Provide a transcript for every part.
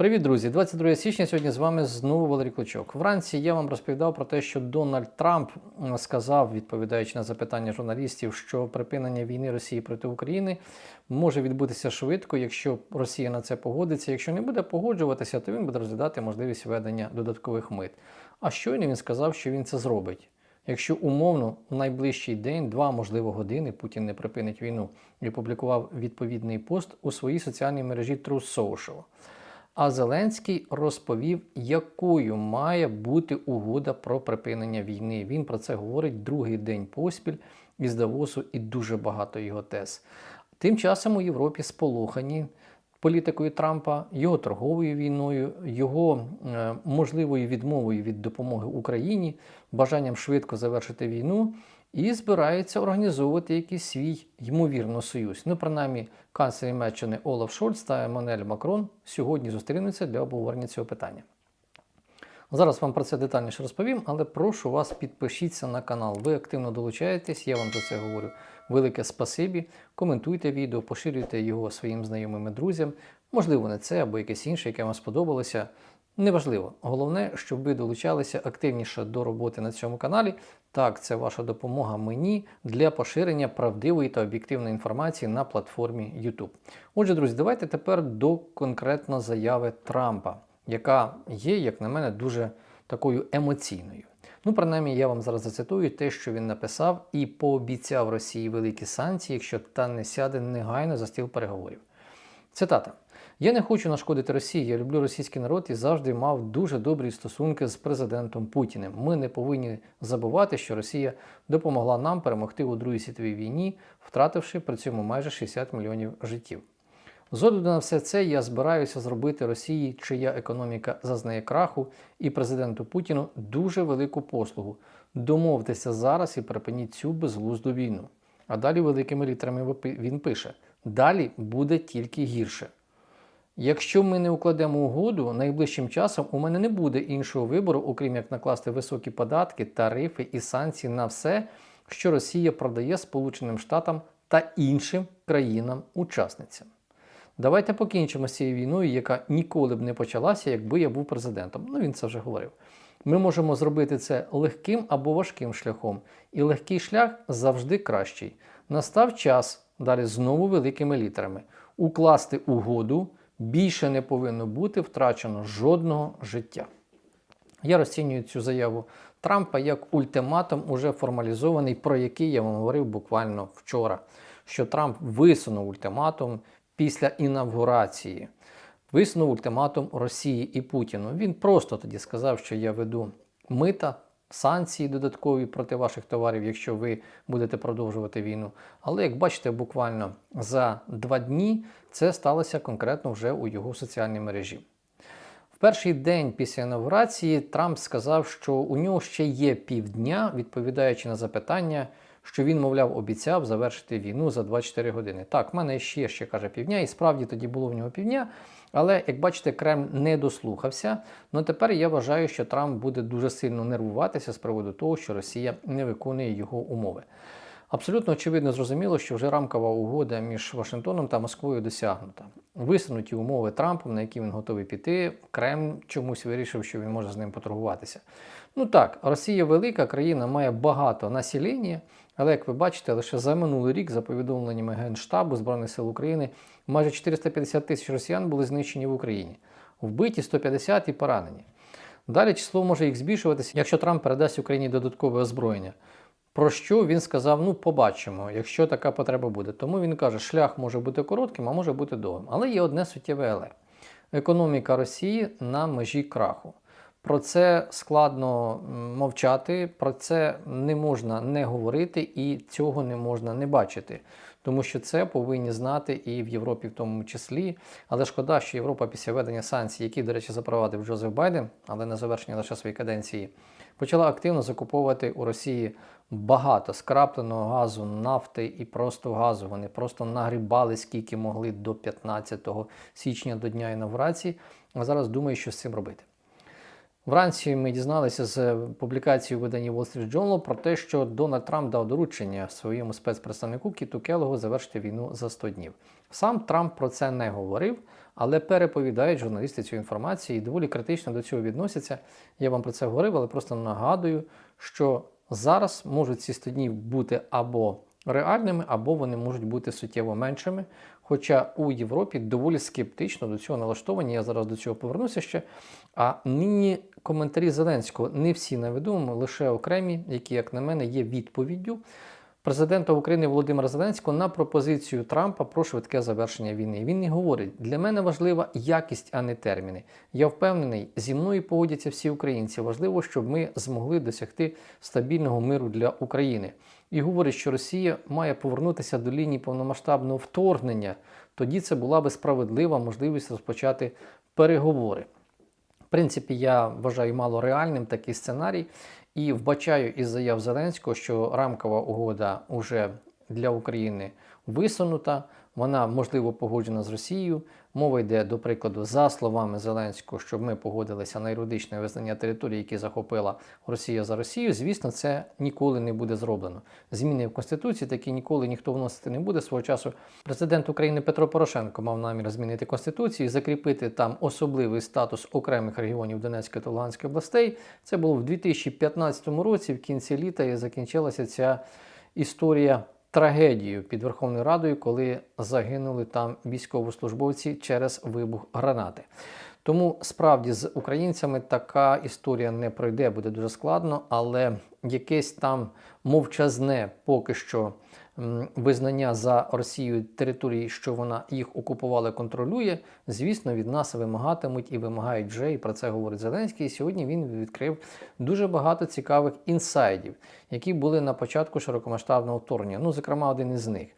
Привіт, друзі! 22 січня. Сьогодні з вами знову Валерій Клочок. Вранці я вам розповідав про те, що Дональд Трамп сказав, відповідаючи на запитання журналістів, що припинення війни Росії проти України може відбутися швидко, якщо Росія на це погодиться. Якщо не буде погоджуватися, то він буде розглядати можливість введення додаткових мит. А щойно він сказав, що він це зробить. Якщо умовно в найближчий день, два, можливо, години Путін не припинить війну і опублікував відповідний пост у своїй соціальній мережі Truth Social. А Зеленський розповів, якою має бути угода про припинення війни. Він про це говорить другий день поспіль із Давосу і дуже багато його тез. Тим часом у Європі сполохані політикою Трампа, його торговою війною, його е, можливою відмовою від допомоги Україні, бажанням швидко завершити війну і збираються організовувати якийсь свій ймовірно союз. Ну, принаймні, канцлер Німеччини Олаф Шольц та Еммануель Макрон сьогодні зустрінуться для обговорення цього питання. Зараз вам про це детальніше розповім, але прошу вас підпишіться на канал. Ви активно долучаєтесь, я вам за це говорю. Велике спасибі. Коментуйте відео, поширюйте його своїм знайомим і друзям. Можливо, не це або якесь інше, яке вам сподобалося. Неважливо. Головне, щоб ви долучалися активніше до роботи на цьому каналі. Так, це ваша допомога мені для поширення правдивої та об'єктивної інформації на платформі YouTube. Отже, друзі, давайте тепер до конкретно заяви Трампа, яка є, як на мене, дуже такою емоційною. Ну, принаймні, я вам зараз зацитую те, що він написав, і пообіцяв Росії великі санкції, якщо та не сяде негайно за стіл переговорів. Цитата. Я не хочу нашкодити Росії. Я люблю російський народ і завжди мав дуже добрі стосунки з президентом Путіним. Ми не повинні забувати, що Росія допомогла нам перемогти у Другій світовій війні, втративши при цьому майже 60 мільйонів життів. З огляду на все це я збираюся зробити Росії, чия економіка зазнає краху, і президенту Путіну дуже велику послугу. Домовтеся зараз і припиніть цю безглузду війну. А далі великими літерами він пише: далі буде тільки гірше. Якщо ми не укладемо угоду, найближчим часом у мене не буде іншого вибору, окрім як накласти високі податки, тарифи і санкції на все, що Росія продає Сполученим Штатам та іншим країнам-учасницям. Давайте покінчимо з цією війною, яка ніколи б не почалася, якби я був президентом. Ну він це вже говорив. Ми можемо зробити це легким або важким шляхом, і легкий шлях завжди кращий. Настав час далі знову великими літерами укласти угоду. Більше не повинно бути втрачено жодного життя. Я розцінюю цю заяву Трампа як ультиматум, уже формалізований, про який я вам говорив буквально вчора. Що Трамп висунув ультиматум після інавгурації, висунув ультиматум Росії і Путіну. Він просто тоді сказав, що я веду мита. Санкції додаткові проти ваших товарів, якщо ви будете продовжувати війну. Але як бачите, буквально за два дні це сталося конкретно вже у його соціальній мережі. В перший день після інаугурації Трамп сказав, що у нього ще є півдня, відповідаючи на запитання, що він, мовляв, обіцяв завершити війну за 24 години. Так, в мене ще ще каже півдня, і справді тоді було в нього півдня. Але, як бачите, Кремль не дослухався. Ну тепер я вважаю, що Трамп буде дуже сильно нервуватися з приводу того, що Росія не виконує його умови. Абсолютно очевидно зрозуміло, що вже рамкова угода між Вашингтоном та Москвою досягнута. Висунуті умови Трампом, на які він готовий піти, Кремль чомусь вирішив, що він може з ним поторгуватися. Ну так, Росія велика країна, має багато населення, але як ви бачите, лише за минулий рік, за повідомленнями Генштабу Збройних сил України, майже 450 тисяч росіян були знищені в Україні, вбиті 150 і поранені. Далі число може їх збільшуватися, якщо Трамп передасть Україні додаткове озброєння. Про що він сказав: ну, побачимо, якщо така потреба буде. Тому він каже, шлях може бути коротким, а може бути довгим. Але є одне суттєве але. Економіка Росії на межі краху. Про це складно мовчати, про це не можна не говорити і цього не можна не бачити. Тому що це повинні знати і в Європі, в тому числі. Але шкода, що Європа після введення санкцій, які, до речі, запровадив Джозеф Байден, але на завершення лише своєї каденції, почала активно закуповувати у Росії багато скрапленого газу, нафти і просто газу. Вони просто нагрібали скільки могли до 15 січня до дня інавгурації. А зараз думаю, що з цим робити. Вранці ми дізналися з публікації у виданні Wall Street Journal про те, що Дональд Трамп дав доручення своєму спецпредставнику Кіту Келогу завершити війну за 100 днів. Сам Трамп про це не говорив, але переповідають журналісти цю інформацію і доволі критично до цього відносяться. Я вам про це говорив, але просто нагадую, що зараз можуть ці 100 днів бути або реальними, або вони можуть бути суттєво меншими. Хоча у Європі доволі скептично до цього налаштовані, я зараз до цього повернуся ще. А нині коментарі Зеленського не всі навідомі, лише окремі, які, як на мене, є відповіддю президента України Володимира Зеленського на пропозицію Трампа про швидке завершення війни. Він не говорить: для мене важлива якість, а не терміни. Я впевнений, зі мною погодяться всі українці. Важливо, щоб ми змогли досягти стабільного миру для України. І говорить, що Росія має повернутися до лінії повномасштабного вторгнення. Тоді це була би справедлива можливість розпочати переговори. В принципі, я вважаю мало реальним такий сценарій і вбачаю із заяв Зеленського, що рамкова угода уже для України висунута. Вона можливо погоджена з Росією. Мова йде, до прикладу, за словами Зеленського, щоб ми погодилися на юридичне визнання території, які захопила Росія за Росію. Звісно, це ніколи не буде зроблено. Зміни в Конституції такі ніколи ніхто вносити не буде. Свого часу президент України Петро Порошенко мав намір змінити Конституцію, закріпити там особливий статус окремих регіонів Донецької та Луганської областей. Це було в 2015 році, в кінці літа, і закінчилася ця історія трагедію під Верховною Радою, коли загинули там військовослужбовці через вибух гранати. Тому справді з українцями така історія не пройде, буде дуже складно, але якесь там мовчазне поки що визнання за Росією території, що вона їх окупувала, контролює, звісно, від нас вимагатимуть і вимагають вже. І про це говорить Зеленський. І сьогодні він відкрив дуже багато цікавих інсайдів, які були на початку широкомасштабного вторгнення. Ну, зокрема, один із них.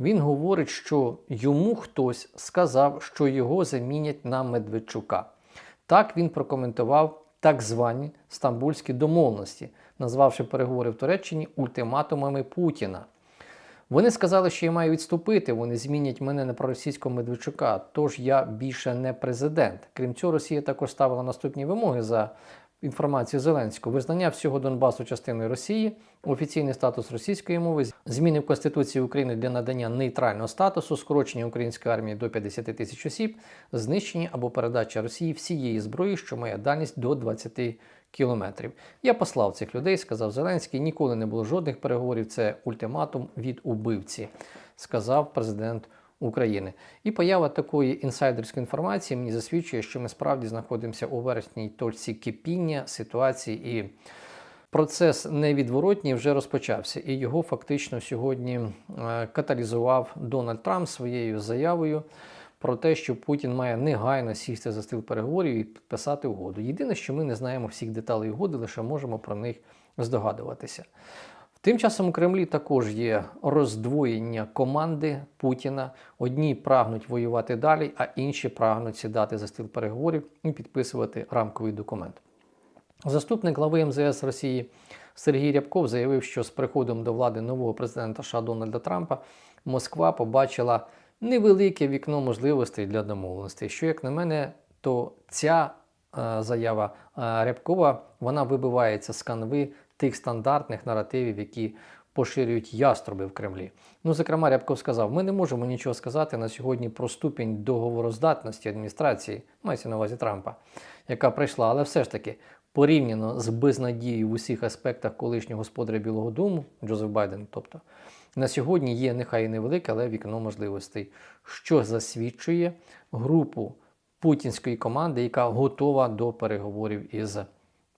Він говорить, що йому хтось сказав, що його замінять на Медведчука. Так він прокоментував так звані стамбульські домовленості, назвавши переговори в Туреччині ультиматумами Путіна. Вони сказали, що я маю відступити, вони змінять мене на проросійського Медведчука, тож я більше не президент. Крім цього, Росія також ставила наступні вимоги за інформацією Зеленського: визнання всього Донбасу частиною Росії, офіційний статус російської мови, зміни в Конституції України для надання нейтрального статусу, скорочення української армії до 50 тисяч осіб, знищення або передача Росії всієї зброї, що має дальність до 20 кілометрів. Я послав цих людей, сказав Зеленський. Ніколи не було жодних переговорів. Це ультиматум від убивці, сказав президент України. І поява такої інсайдерської інформації мені засвідчує, що ми справді знаходимося у верхній точці кипіння ситуації і. Процес невідворотній вже розпочався, і його фактично сьогодні е, каталізував Дональд Трамп своєю заявою про те, що Путін має негайно сісти за стіл переговорів і підписати угоду. Єдине, що ми не знаємо всіх деталей угоди, лише можемо про них здогадуватися. Тим часом у Кремлі також є роздвоєння команди Путіна. Одні прагнуть воювати далі, а інші прагнуть сідати за стіл переговорів і підписувати рамковий документ. Заступник глави МЗС Росії Сергій Рябков заявив, що з приходом до влади нового президента США Дональда Трампа Москва побачила невелике вікно можливостей для домовленостей. Що, як на мене, то ця е, заява е, Рябкова вона вибивається з канви тих стандартних наративів, які поширюють яструби в Кремлі. Ну, зокрема, Рябков сказав: ми не можемо нічого сказати на сьогодні про ступінь договороздатності адміністрації, мається на увазі Трампа, яка прийшла, але все ж таки. Порівняно з безнадією в усіх аспектах колишнього господаря Білого Дому Джозеф Байден, тобто на сьогодні є нехай і невелике, але вікно можливостей, що засвідчує групу путінської команди, яка готова до переговорів із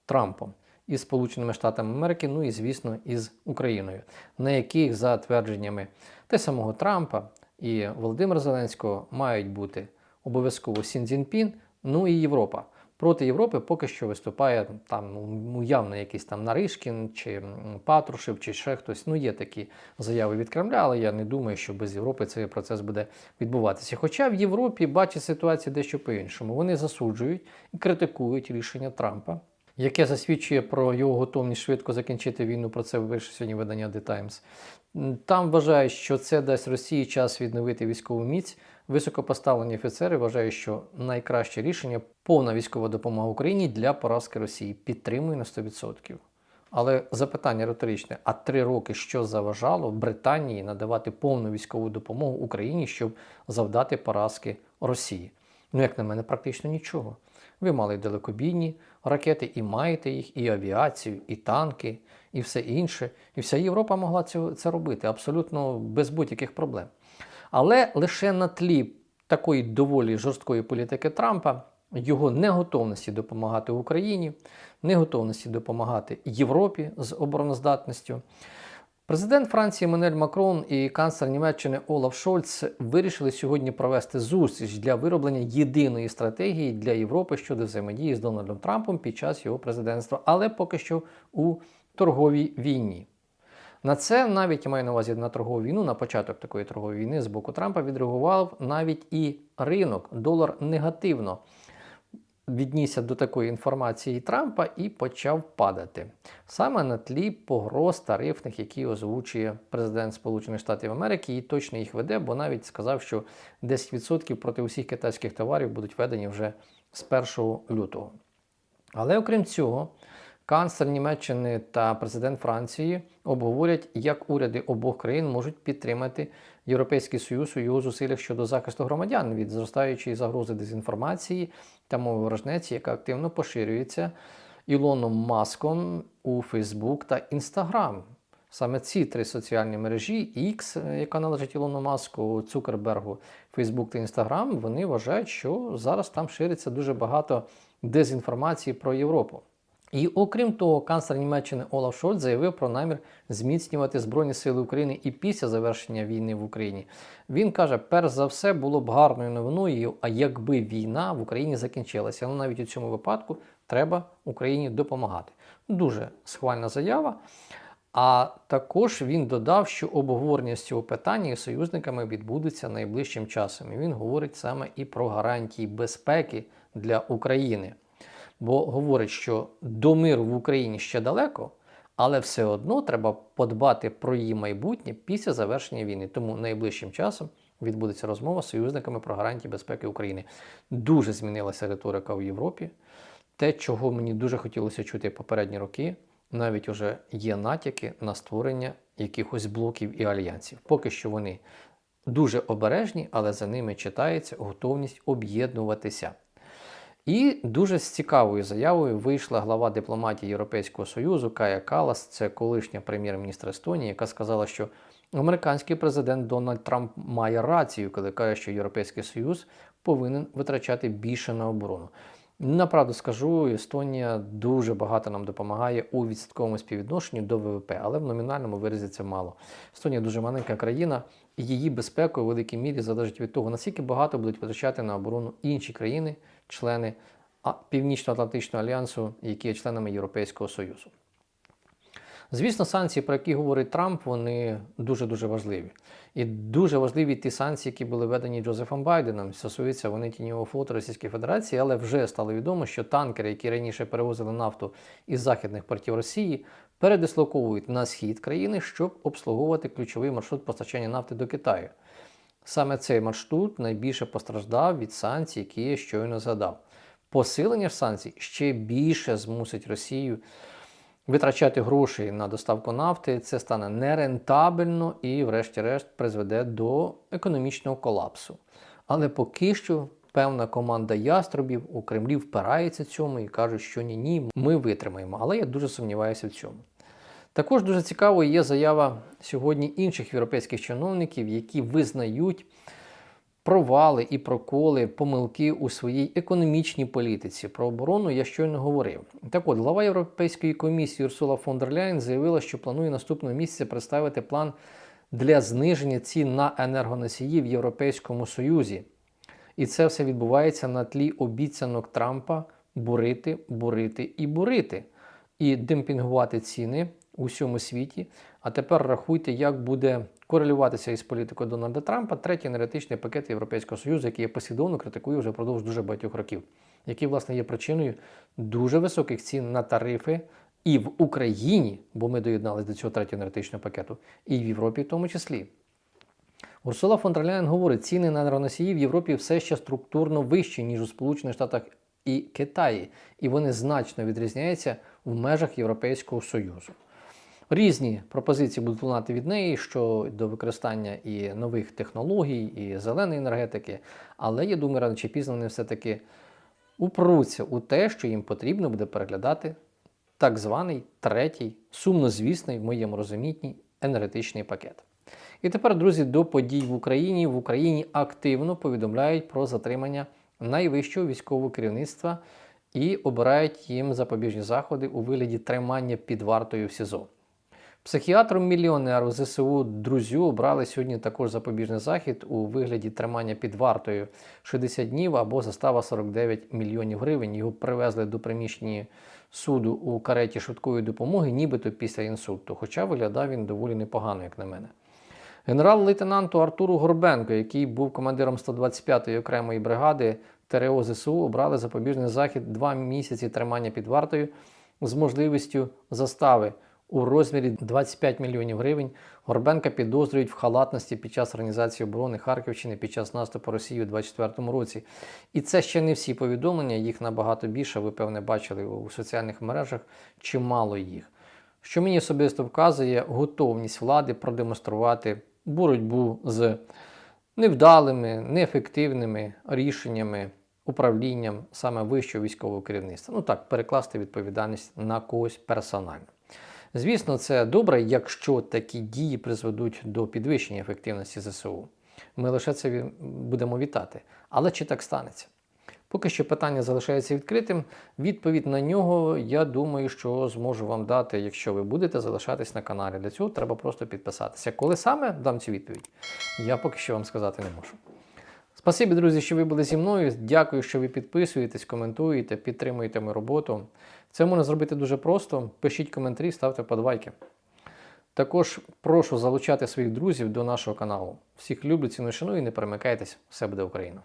Трампом, із Сполученими Штатами Америки, ну і, звісно, із Україною, на яких, за твердженнями те самого Трампа і Володимира Зеленського, мають бути обов'язково Сін Цзіньпін, ну і Європа. Проти Європи поки що виступає там ну явно якийсь там Наришкін чи Патрушев, чи ще хтось. Ну є такі заяви від Кремля, але я не думаю, що без Європи цей процес буде відбуватися. Хоча в Європі бачить ситуацію дещо по-іншому. Вони засуджують і критикують рішення Трампа. Яке засвідчує про його готовність швидко закінчити війну, про це вийшло сьогодні видання The Times. Там вважають, що це дасть Росії час відновити військову міць, Високопоставлені офіцери вважають, що найкраще рішення повна військова допомога Україні для поразки Росії. Підтримую на 100%. Але запитання риторичне: а три роки що заважало Британії надавати повну військову допомогу Україні, щоб завдати поразки Росії? Ну, як на мене, практично нічого. Ви мали далекобійні ракети, і маєте їх, і авіацію, і танки, і все інше. І вся Європа могла це робити абсолютно без будь-яких проблем. Але лише на тлі такої доволі жорсткої політики Трампа, його неготовності допомагати Україні, неготовності допомагати Європі з обороноздатністю. Президент Франції Манель Макрон і канцлер Німеччини Олаф Шольц вирішили сьогодні провести зустріч для вироблення єдиної стратегії для Європи щодо взаємодії з Дональдом Трампом під час його президентства, але поки що у торговій війні. На це навіть я маю на увазі на торгову війну, на початок такої торгової війни з боку Трампа відреагував навіть і ринок. Долар негативно віднісся до такої інформації Трампа і почав падати. Саме на тлі погроз тарифних, які озвучує президент Сполучених Штатів Америки, і точно їх веде, бо навіть сказав, що 10% проти усіх китайських товарів будуть введені вже з 1 лютого. Але окрім цього, канцлер Німеччини та президент Франції обговорять, як уряди обох країн можуть підтримати Європейський Союз у його зусиллях щодо захисту громадян від зростаючої загрози дезінформації та мови ворожнеці, яка активно поширюється Ілоном Маском у Фейсбук та Інстаграм. Саме ці три соціальні мережі, X, яка належить Ілону Маску, Цукербергу, Facebook та Інстаграм, вони вважають, що зараз там шириться дуже багато дезінформації про Європу. І окрім того, канцлер Німеччини Олаф Шольц заявив про намір зміцнювати Збройні Сили України і після завершення війни в Україні. Він каже, перш за все було б гарною новиною, а якби війна в Україні закінчилася. Але навіть у цьому випадку треба Україні допомагати. Дуже схвальна заява. А також він додав, що обговорення з цього питання із союзниками відбудеться найближчим часом. І він говорить саме і про гарантії безпеки для України. Бо говорить, що до миру в Україні ще далеко, але все одно треба подбати про її майбутнє після завершення війни. Тому найближчим часом відбудеться розмова з союзниками про гарантії безпеки України. Дуже змінилася риторика в Європі. Те, чого мені дуже хотілося чути попередні роки, навіть уже є натяки на створення якихось блоків і альянсів. Поки що вони дуже обережні, але за ними читається готовність об'єднуватися. І дуже з цікавою заявою вийшла глава дипломатії Європейського Союзу Кая Калас, це колишня прем'єр-міністр Естонії, яка сказала, що американський президент Дональд Трамп має рацію, коли каже, що Європейський Союз повинен витрачати більше на оборону. Направду скажу, Естонія дуже багато нам допомагає у відсотковому співвідношенні до ВВП, але в номінальному виразі це мало. Естонія дуже маленька країна, і її безпека у великій мірі залежить від того, наскільки багато будуть витрачати на оборону інші країни, члени Північно-Атлантичного альянсу, які є членами Європейського Союзу. Звісно, санкції, про які говорить Трамп, вони дуже-дуже важливі. І дуже важливі ті санкції, які були введені Джозефом Байденом. Стосуються вони тіньового флоту Російської Федерації, але вже стало відомо, що танкери, які раніше перевозили нафту із західних портів Росії, передислоковують на схід країни, щоб обслуговувати ключовий маршрут постачання нафти до Китаю. Саме цей маршрут найбільше постраждав від санкцій, які я щойно згадав. Посилення ж санкцій ще більше змусить Росію витрачати гроші на доставку нафти. Це стане нерентабельно і, врешті-решт, призведе до економічного колапсу. Але поки що певна команда яструбів у Кремлі впирається цьому і кажуть, що ні, ні, ми витримаємо. Але я дуже сумніваюся в цьому. Також дуже цікавою є заява сьогодні інших європейських чиновників, які визнають провали і проколи, помилки у своїй економічній політиці. Про оборону я щойно говорив. Так от, глава Європейської комісії Урсула фон дер Ляйн заявила, що планує наступного місяця представити план для зниження цін на енергоносії в Європейському Союзі. І це все відбувається на тлі обіцянок Трампа бурити, бурити і бурити, і демпінгувати ціни у всьому світі. А тепер рахуйте, як буде корелюватися із політикою Дональда Трампа третій енергетичний пакет Європейського Союзу, який я послідовно критикую вже впродовж дуже багатьох років, який, власне, є причиною дуже високих цін на тарифи і в Україні, бо ми доєдналися до цього третього енергетичного пакету, і в Європі в тому числі. Урсула фон дер Ляєн говорить, ціни на енергоносії в Європі все ще структурно вищі, ніж у Сполучених Штатах і Китаї, і вони значно відрізняються в межах Європейського Союзу. Різні пропозиції будуть лунати від неї щодо використання і нових технологій, і зеленої енергетики, але я думаю, рано чи пізно вони все-таки упруться у те, що їм потрібно буде переглядати так званий третій, сумнозвісний в моєму розумінні, енергетичний пакет. І тепер, друзі, до подій в Україні. В Україні активно повідомляють про затримання найвищого військового керівництва і обирають їм запобіжні заходи у вигляді тримання під вартою в СІЗО. Психіатром мільйонеру ЗСУ Друзю обрали сьогодні також запобіжний захід у вигляді тримання під вартою 60 днів або застава 49 мільйонів гривень. Його привезли до приміщення суду у кареті швидкої допомоги, нібито після інсульту. Хоча виглядав він доволі непогано, як на мене. Генерал-лейтенанту Артуру Горбенко, який був командиром 125-ї окремої бригади ТРО ЗСУ, обрали запобіжний захід два місяці тримання під вартою з можливістю застави у розмірі 25 мільйонів гривень. Горбенка підозрюють в халатності під час організації оборони Харківщини під час наступу Росії у 2024 році. І це ще не всі повідомлення, їх набагато більше. Ви певне бачили у соціальних мережах, чимало їх. Що мені особисто вказує готовність влади продемонструвати боротьбу з невдалими, неефективними рішеннями управлінням саме вищого військового керівництва. Ну так, перекласти відповідальність на когось персонально. Звісно, це добре, якщо такі дії призведуть до підвищення ефективності ЗСУ. Ми лише це будемо вітати. Але чи так станеться? Поки що питання залишається відкритим. Відповідь на нього, я думаю, що зможу вам дати, якщо ви будете залишатись на каналі. Для цього треба просто підписатися. Коли саме дам цю відповідь, я поки що вам сказати не можу. Спасибі, друзі, що ви були зі мною. Дякую, що ви підписуєтесь, коментуєте, підтримуєте мою роботу. Це можна зробити дуже просто. Пишіть коментарі, ставте подвайки. Також прошу залучати своїх друзів до нашого каналу. Всіх люблю, ціну шаную і не перемикайтесь. Все буде Україна!